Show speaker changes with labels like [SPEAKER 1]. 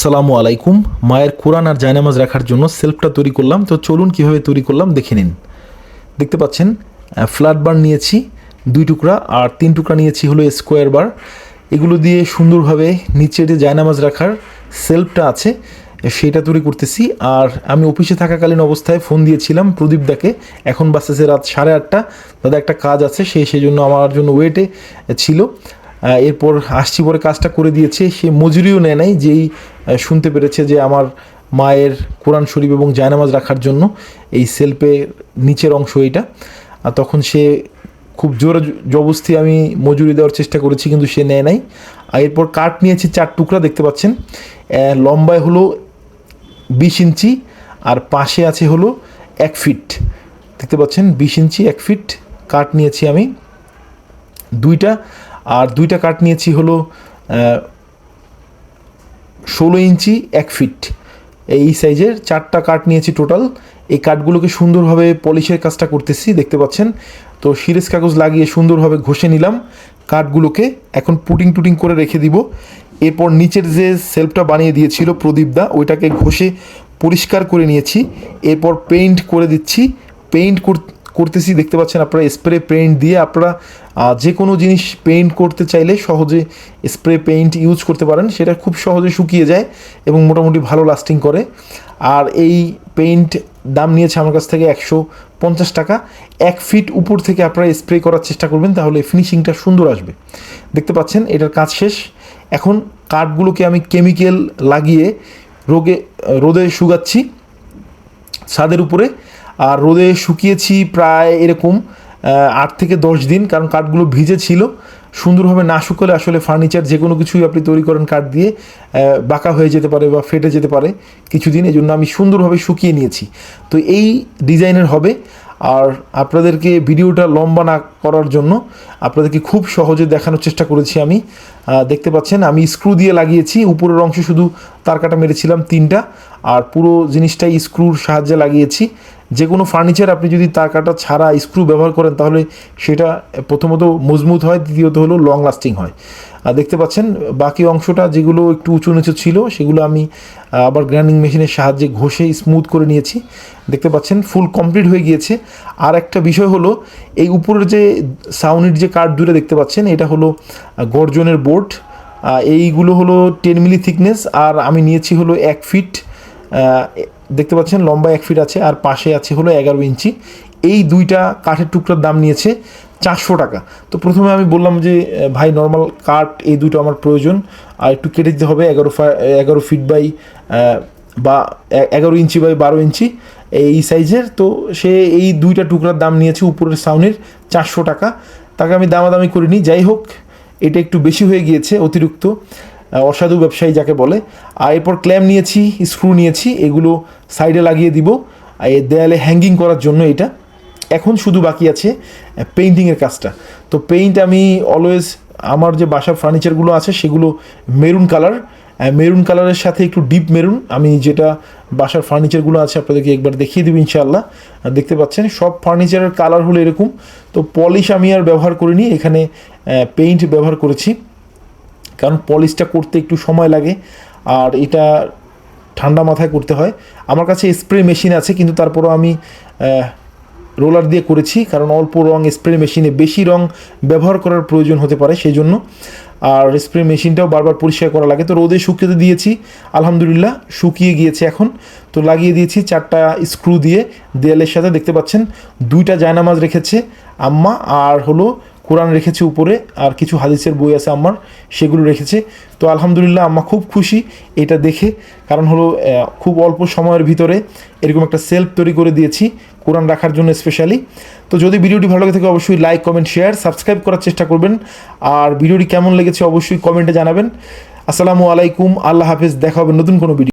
[SPEAKER 1] আসসালামু আলাইকুম। মায়ের কোরআন আর জায়নামাজ রাখার জন্য সেলফটা তৈরি করলাম। তো চলুন কীভাবে তৈরি করলাম দেখে নিন। দেখতে পাচ্ছেন ফ্ল্যাট বার নিয়েছি, দুই টুকরা আর তিন টুকরা নিয়েছি হলো স্কোয়ার বার এগুলো দিয়ে সুন্দরভাবে নিচে যে জায়নামাজ রাখার সেলফটা আছে সেটা তৈরি করতেছি। আর আমি অফিসে থাকাকালীন অবস্থায় ফোন দিয়েছিলাম প্রদীপ দাকে। এখন বাসেছে রাত সাড়ে আটটা। দাদা একটা কাজ আছে, সে সেই জন্য আমার জন্য ওয়েটে ছিল। এরপর আসছি পরে কাজটা করে দিয়েছে। সে মজুরিও নেয় নাই, যেই শুনতে পেরেছে যে আমার মায়ের কোরআন শরীফ এবং জায়নামাজ রাখার জন্য এই সেলফের নিচের অংশ এইটা। আর তখন সে খুব জোরে জবস্তি আমি মজুরি দেওয়ার চেষ্টা করেছি, কিন্তু সে নেয় নাই। আর এরপর কাঠ নিয়েছি চার টুকরা, দেখতে পাচ্ছেন। লম্বায় হলো বিশ ইঞ্চি, আর পাশে আছে হলো এক ফিট। দেখতে পাচ্ছেন, বিশ ইঞ্চি, এক ফিট। কাঠ নিয়েছি আমি দুইটা। আর দুইটা কাঠ নিয়েছি হলো ষোলো ইঞ্চি, এক ফিট। এই সাইজের চারটা কাঠ নিয়েছি টোটাল। এই কাঠগুলোকে সুন্দরভাবে পলিশের কাজটা করতেছি, দেখতে পাচ্ছেন? তো সিরিজ কাগজ লাগিয়ে সুন্দরভাবে ঘষে নিলাম। কাঠগুলোকে এখন পুটিং টুটিং করে রেখে দিব। এরপর নিচের যে সেলফটা বানিয়ে দিয়েছিল প্রদীপদা ওইটাকে ঘষে পরিষ্কার করে নিয়েছি। এরপর পেইন্ট করে দিচ্ছি। পেইন্ট করতেছি, দেখতে পাচ্ছেন আপনারা, স্প্রে পেইন্ট দিয়ে আপনারা যে কোনো জিনিস পেইন্ট করতে চাইলে সহজে স্প্রে পেইন্ট ইউজ করতে পারেন। সেটা খুব সহজে শুকিয়ে যায় এবং মোটামুটি ভালো লাস্টিং করে। আর এই পেইন্ট দাম নিয়েছে আমার কাছ থেকে একশো পঞ্চাশ টাকা। এক ফিট উপর থেকে আপনারা স্প্রে করার চেষ্টা করবেন, তাহলে ফিনিশিংটা সুন্দর আসবে। দেখতে পাচ্ছেন, এটার কাজ শেষ। এখন কাঠগুলোকে আমি কেমিক্যাল লাগিয়ে রোগে, রোদে শুকাচ্ছি, ছাদের উপরে। আর রোদে শুকিয়েছি প্রায় এরকম আট থেকে দশ দিন, কারণ কাঠগুলো ভিজে ছিল। সুন্দরভাবে না শুকলে আসলে ফার্নিচার যে কোনো কিছুই আপনি তৈরি করেন কাঠ দিয়ে বাঁকা হয়ে যেতে পারে বা ফেটে যেতে পারে কিছুদিন। এই জন্য আমি সুন্দরভাবে শুকিয়ে নিয়েছি। তো এই ডিজাইনের হবে। আর আপনাদেরকে ভিডিওটা লম্বা না করার জন্য আপনাদেরকে খুব সহজে দেখানোর চেষ্টা করেছি আমি। দেখতে পাচ্ছেন, আমি স্ক্রু দিয়ে লাগিয়েছি। উপরের অংশ শুধু তার কাটা মেরেছিলাম তিনটা। আর পুরো জিনিসটাই স্ক্রুর সাহায্যে লাগিয়েছি। যে কোনো ফার্নিচার আপনি যদি তার কাটা ছাড়া স্ক্রু ব্যবহার করেন, তাহলে সেটা প্রথমত মজবুত হয়, দ্বিতীয়ত হলো লং লাস্টিং হয়। আর দেখতে পাচ্ছেন, বাকি অংশটা যেগুলো একটু উঁচু নিচু ছিল, সেগুলো আমি আবার গ্রাইন্ডিং মেশিনের সাহায্যে ঘষে স্মুথ করে নিয়েছি। দেখতে পাচ্ছেন ফুল কমপ্লিট হয়ে গিয়েছে। আর একটা বিষয় হলো, এই উপরের যে সাউনির যে কাঠ দূরে দেখতে পাচ্ছেন, এটা হলো গর্জনের বোর্ড এইগুলো হলো টেন মিলি থিকনেস আর আমি নিয়েছি হলো এক ফিট দেখতে পাচ্ছেন, লম্বা এক ফিট আছে আর পাশে আছে হলো এগারো ইঞ্চি। এই দুইটা কাঠের টুকরার দাম নিয়েছে চারশো টাকা। তো প্রথমে আমি বললাম যে ভাই নর্মাল কাঠ এই দুটো আমার প্রয়োজন। আর একটু কেটে দিতে হবে, এগারো ফা এগারো ফিট বাই বা এগারো ইঞ্চি বাই বারো ইঞ্চি এই সাইজের। তো সে এই দুইটা টুকরার দাম নিয়েছে উপরের সাউনের চারশো টাকা। তাকে আমি দামাদামি করিনি। যাই হোক, এটা একটু বেশি হয়ে গিয়েছে অতিরিক্ত। অসাধু ব্যবসায়ী যাকে বলে, আর এরপর ক্ল্যাম নিয়েছি, স্ক্রু নিয়েছি, এগুলো সাইডে লাগিয়ে দিব। আর এই দেয়ালে হ্যাঙ্গিং করার জন্য এটা। এখন শুধু বাকি আছে পেইন্টিংয়ের কাজটা। তো পেইন্ট আমি অলওয়েজ আমার যে বাসার ফার্নিচারগুলো আছে, সেগুলো মেরুন কালার মেরুন কালারের সাথে একটু ডিপ মেরুন আমি যেটা বাসার ফার্নিচারগুলো আছে, আপনাদেরকে একবার দেখিয়ে দেবো ইনশাআল্লাহ। দেখতে পাচ্ছেন, সব ফার্নিচারের কালার হলো এরকম। তো পলিশ আমি আর ব্যবহার করিনি, এখানে পেইন্ট ব্যবহার করেছি। কারণ পলিশটা করতে একটু সময় লাগে, আর এটা ঠান্ডা মাথায় করতে হয়। আমার কাছে স্প্রে মেশিন আছে, কিন্তু তারপরও আমি রোলার দিয়ে করেছি, কারণ অল্প রং স্প্রে মেশিনে বেশি রং ব্যবহার করার প্রয়োজন হতে পারে সেই জন্য আর স্প্রে মেশিনটাও বারবার পরিষ্কার করা লাগে। তো রোদে শুকিয়ে দিয়েছি, আলহামদুলিল্লাহ শুকিয়ে গিয়েছে এখন। তো লাগিয়ে দিয়েছি চারটা স্ক্রু দিয়ে, দেয়ালের সাথে দেখতে পাচ্ছেন, দুইটা জায়নামাজ রেখেছে আম্মা, আর হলো কোরআন রেখেছে উপরে, আর কিছু হাদিসের বই আছে আম্মার, সেগুলো রেখেছে। তো আলহামদুলিল্লাহ আম্মা খুব খুশি এটা দেখে, কারণ হলো খুব অল্প সময়ের ভিতরে এরকম একটা সেলফ তৈরি করে দিয়েছি, কোরআন রাখার জন্য স্পেশালি তো যদি ভিডিওটি ভালো লাগে থাকে, অবশ্যই লাইক কমেন্ট শেয়ার সাবস্ক্রাইব করার চেষ্টা করবেন। আর ভিডিওটি কেমন লেগেছে, অবশ্যই কমেন্টে জানাবেন। আসসালামু আলাইকুম, আল্লাহ হাফেজ, দেখা হবে নতুন কোনো ভিডিও